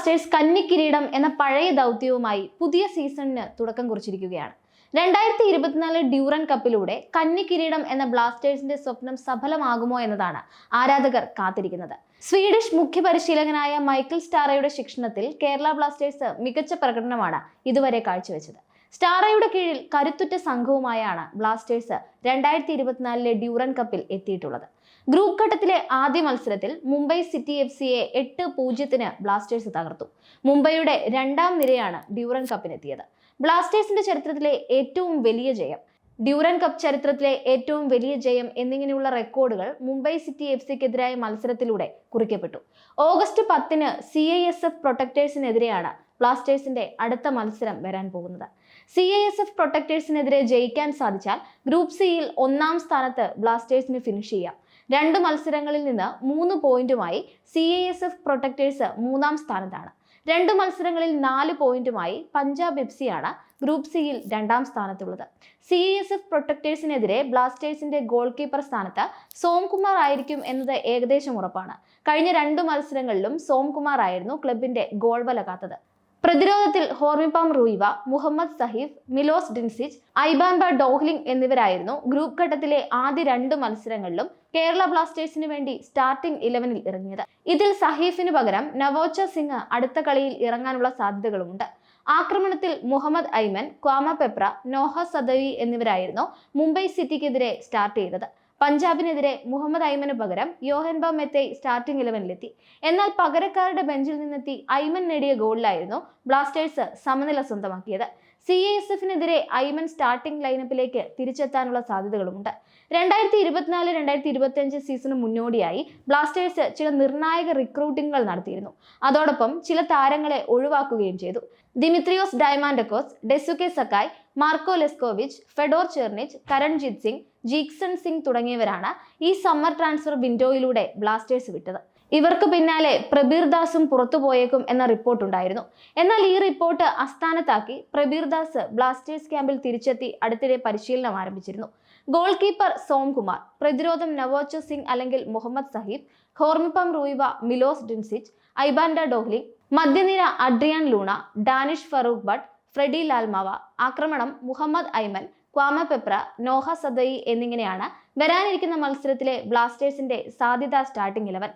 Blasters കന്നിക്കിരീടം എന്ന പഴയ ദൗത്യവുമായി പുതിയ സീസണിന് തുടക്കം കുറിച്ചിരിക്കുകയാണ്. രണ്ടായിരത്തി ഇരുപത്തിനാല് ഡ്യൂറൻ കപ്പിലൂടെ കന്നിക്കിരീടം എന്ന ബ്ലാസ്റ്റേഴ്സിന്റെ സ്വപ്നം സഫലമാകുമോ എന്നതാണ് ആരാധകർ കാത്തിരിക്കുന്നത്. സ്വീഡിഷ് മുഖ്യ പരിശീലകനായ മൈക്കിൾ സ്റ്റാറയുടെ ശിക്ഷണത്തിൽ കേരള ബ്ലാസ്റ്റേഴ്സ് മികച്ച പ്രകടനമാണ് ഇതുവരെ കാഴ്ചവെച്ചത്. സ്റ്റാറയുടെ കീഴിൽ കരുത്തുറ്റ സംഘവുമായാണ് ബ്ലാസ്റ്റേഴ്സ് രണ്ടായിരത്തി ഇരുപത്തിനാലിലെ ഡ്യൂറൻ കപ്പിൽ എത്തിയിട്ടുള്ളത്. ഗ്രൂപ്പ് ഘട്ടത്തിലെ ആദ്യ മത്സരത്തിൽ മുംബൈ സിറ്റി എഫ് സിയെ എട്ട് പൂജ്യത്തിന് ബ്ലാസ്റ്റേഴ്സ് തകർത്തു. മുംബൈയുടെ രണ്ടാം നിരയാണ് ഡ്യൂറൻ കപ്പിനെത്തിയത്. ബ്ലാസ്റ്റേഴ്സിന്റെ ചരിത്രത്തിലെ ഏറ്റവും വലിയ ജയം ഡ്യൂറൻ കപ്പ് ചരിത്രത്തിലെ ഏറ്റവും വലിയ ജയം എന്നിങ്ങനെയുള്ള റെക്കോർഡുകൾ മുംബൈ സിറ്റി എഫ് സിക്കെതിരായ മത്സരത്തിലൂടെ കുറിക്കപ്പെട്ടു. ഓഗസ്റ്റ് പത്തിന് സി ഐ എസ് എഫ് പ്രൊട്ടക്ടേഴ്സിനെതിരെയാണ് ബ്ലാസ്റ്റേഴ്സിന്റെ അടുത്ത മത്സരം വരാൻ പോകുന്നത്. സി ഐ എസ് എഫ് പ്രൊട്ടക്ടേഴ്സിനെതിരെ ജയിക്കാൻ സാധിച്ചാൽ ഗ്രൂപ്പ് സിയിൽ ഒന്നാം സ്ഥാനത്ത് ബ്ലാസ്റ്റേഴ്സിന് ഫിനിഷ് ചെയ്യാം. രണ്ട് മത്സരങ്ങളിൽ നിന്ന് മൂന്ന് പോയിന്റുമായി C I S F protectors മൂന്നാം സ്ഥാനത്താണ്. രണ്ട് മത്സരങ്ങളിൽ നാല് പോയിന്റുമായി പഞ്ചാബ് എഫ് സിയാണ് ഗ്രൂപ്പ് സിയിൽ രണ്ടാം സ്ഥാനത്തുള്ളത്. സി എസ് എഫ് പ്രൊട്ടക്ടേഴ്സിനെതിരെ ബ്ലാസ്റ്റേഴ്സിന്റെ ഗോൾ കീപ്പർ സ്ഥാനത്ത് സോംകുമാർ ആയിരിക്കും എന്നത് ഏകദേശം ഉറപ്പാണ്. കഴിഞ്ഞ രണ്ട് മത്സരങ്ങളിലും സോംകുമാർ ആയിരുന്നു ക്ലബിന്റെ ഗോൾ വല കാത്തത്. പ്രതിരോധത്തിൽ ഹോർമിപാം റൂയിവ മുഹമ്മദ് സഹീഫ് മിലോസ് ഡിൻസിച്ച് ഐബാൻബ ഡോഹ്ലിംഗ് എന്നിവരായിരുന്നു ഗ്രൂപ്പ് ഘട്ടത്തിലെ ആദ്യ രണ്ട് മത്സരങ്ങളിലും കേരള ബ്ലാസ്റ്റേഴ്സിന് വേണ്ടി സ്റ്റാർട്ടിംഗ് ഇലവനിൽ ഇറങ്ങിയത്. ഇതിൽ സഹീഫിന് പകരം നവോച്ച സിംഗ് അടുത്ത കളിയിൽ ഇറങ്ങാനുള്ള സാധ്യതകളുമുണ്ട്. ആക്രമണത്തിൽ Mohammed Aimen Kwame Peprah Noah Sadaoui എന്നിവരായിരുന്നു മുംബൈ സിറ്റിക്കെതിരെ സ്റ്റാർട്ട് ചെയ്തത്. പഞ്ചാബിനെതിരെ മുഹമ്മദ് ഐമന് പകരം യോഹൻബ മെത്തെ സ്റ്റാർട്ടിംഗ് ഇലവനിലെത്തി എന്നാൽ പകരക്കാരുടെ ബെഞ്ചിൽ നിന്നെത്തി ഐമൻ നേടിയ ഗോളിലായിരുന്നു ബ്ലാസ്റ്റേഴ്സ് സമനില സ്വന്തമാക്കിയത്. സി എസ് എഫിനെതിരെ ഐമൻ സ്റ്റാർട്ടിംഗ് ലൈനപ്പിലേക്ക് തിരിച്ചെത്താനുള്ള സാധ്യതകളുമുണ്ട്. രണ്ടായിരത്തി ഇരുപത്തിനാല് രണ്ടായിരത്തി ഇരുപത്തിയഞ്ച് സീസണ് മുന്നോടിയായി ബ്ലാസ്റ്റേഴ്സ് ചില നിർണായക റിക്രൂട്ടിംഗുകൾ നടത്തിയിരുന്നു. അതോടൊപ്പം ചില താരങ്ങളെ ഒഴിവാക്കുകയും ചെയ്തു. Dimitrios Diamantakos Daisuke Sakai Marko Leskovic Fedor Cernych Karanjit Singh Jeakson Singh തുടങ്ങിയവരാണ് ഈ സമ്മർ ട്രാൻസ്ഫർ വിൻഡോയിലൂടെ ബ്ലാസ്റ്റേഴ്സ് വിട്ടത്. ഇവർക്ക് പിന്നാലെ പ്രബീർ ദാസും പുറത്തുപോയേക്കും എന്ന റിപ്പോർട്ട് ഉണ്ടായിരുന്നു. എന്നാൽ ഈ റിപ്പോർട്ട് അസ്ഥാനത്താക്കി പ്രബീർ ദാസ് ബ്ലാസ്റ്റേഴ്സ് ക്യാമ്പിൽ തിരിച്ചെത്തി അടുത്തിടെ പരിശീലനം ആരംഭിച്ചിരുന്നു. ഗോൾ കീപ്പർ സോംകുമാർ പ്രതിരോധം നവോച്ച സിംഗ് അല്ലെങ്കിൽ മുഹമ്മദ് സഹീബ് ഹോർമിപ്പം റൂയിവ മിലോസ് ഡിൻസിച്ച് ഐബാൻഡ ഡോഹ്ലി മധ്യനിര Adrian Luna Danish Farooq Bhat Freddy Lallawmawma ആക്രമണം Mohammed Aimen Kwame Peprah Noah Sadaoui എന്നിങ്ങനെയാണ് വരാനിരിക്കുന്ന മത്സരത്തിലെ ബ്ലാസ്റ്റേഴ്സിന്റെ സാധ്യത സ്റ്റാർട്ടിംഗ് ഇലവൻ